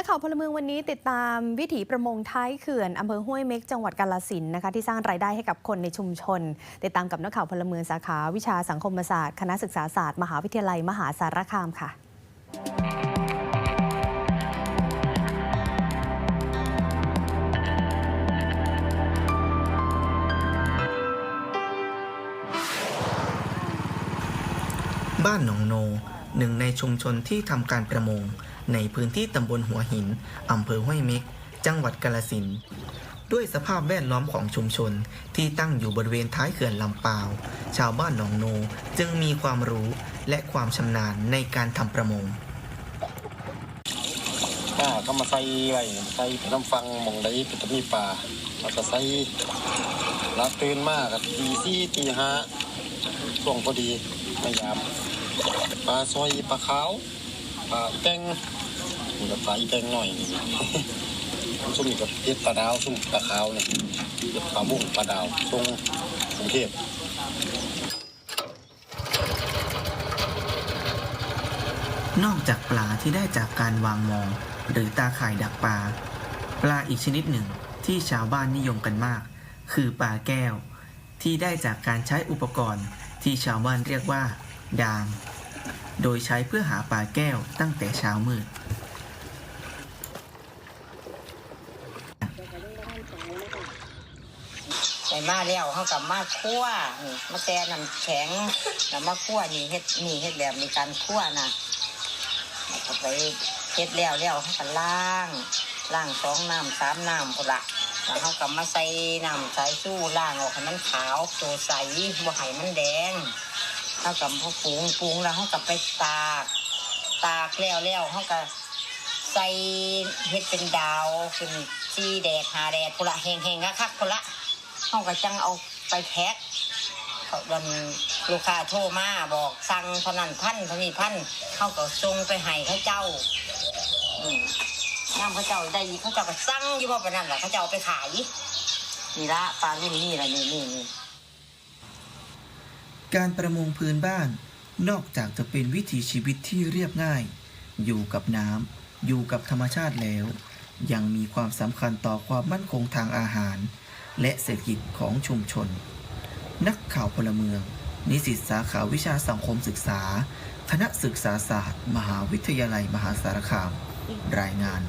นักข่าวพลเมืองวันนี้ติดตามวิถีประมงท้ายเขื่อนอำเภอห้วยเม็กจังหวัดกาลสินธุ์นะคะที่สร้างรายได้ให้กับคนในชุมชน ติดตามกับนักข่าวพลเมืองสาขาวิชาสังคมศาสตร์ คณะศึกษาศาสตร์ มหาวิทยาลัย มหาสารคามค่ะบ้านหนองโน หนึ่งในชุมชนที่ทำการประมง ในพื้นที่ตำบลหัวหินอำเภอห้วยเม็ก จังหวัดกาลสินธุ์ด้วยสภาพแวดล้อมของชุมชนที่ตั้งอยู่บริเวณท้ายเขื่อนลำปาว ชาวบ้านหนองโนจึงมีความรู้และความชำนาญในการทำประมงอ่าก็มาใส่ไว้ใส่น้ำฟังมองได้เป็นตะมีปลาแล้วก็ใส่แล้วตื่นมากกับตีสี่ตีห้าช่วงพอดีพยายาม ปลาซอยปลาขาวปลาแกงนี่ก็ปลาอีแกงหน่อยนี่ซุ่มกับเปลาดาวซุ่มปลาขาวเนี่ยปลาบุ้งปลาดาวทรงกรุงเทพนอกจากปลาที่ได้จากการวางมอง หรือตาข่ายดักปลา ปลาอีกชนิดหนึ่งที่ชาวบ้านนิยมกันมาก คือปลาแก้ว ที่ได้จากการใช้อุปกรณ์ที่ชาวบ้านเรียกว่า ดาง โดยใช้เพื่อหาปลาแก้วตั้งแต่เช้ามืดใส่มาแล้วเขากับมาคั่วนี่มาแช่น้ำแข็งแล้วมาคั่วนี่เฮ็ดนี่เฮ็ดแบบมีการคั่วนะไปเฮ็ดแล้วแล้วเขาก็ล้างล้างสองน้ำสามน้ำพุ่นละแล้วเขาก็มาใส่น้ำใส่สู้ล้างออกให้มันขาวตัวใสบ่ให้มันแดง เขากับพอปรุงปรุงแล้วเขาก็ไปตาก ตากแล้วแล้วเขาก็ใส่เฮ็ดเป็นดาวเป็นสีแดดหาแดดพุ่นละแห้งๆคักๆพุ่นละเขาก็จังเอาไปแพ็คเขาดันลูกค้าโทรมาบอกสั่งเท่านั้นพันเท่านี้พันเขาก็ส่งไปให้เขาเจ้าน้ำเขาเจ้าได้อีกเขาเจ้าก็สั่งยู่ว่าไปนั่นแหละเขาเจ้าเอาไปขายนี่ละปลารุ่นนี้ละนี่นี่นี่ การประมงพื้นบ้าน นอกจากจะเป็นวิถีชีวิตที่เรียบง่าย อยู่กับน้ำอยู่กับธรรมชาติแล้ว ยังมีความสำคัญต่อความมั่นคงทางอาหาร และเศรษฐกิจของชุมชน นักข่าวพลเมือง นิสิตสาขาวิชาสังคมศึกษา คณะศึกษาศาสตร์ มหาวิทยาลัยมหาสารคาม รายงาน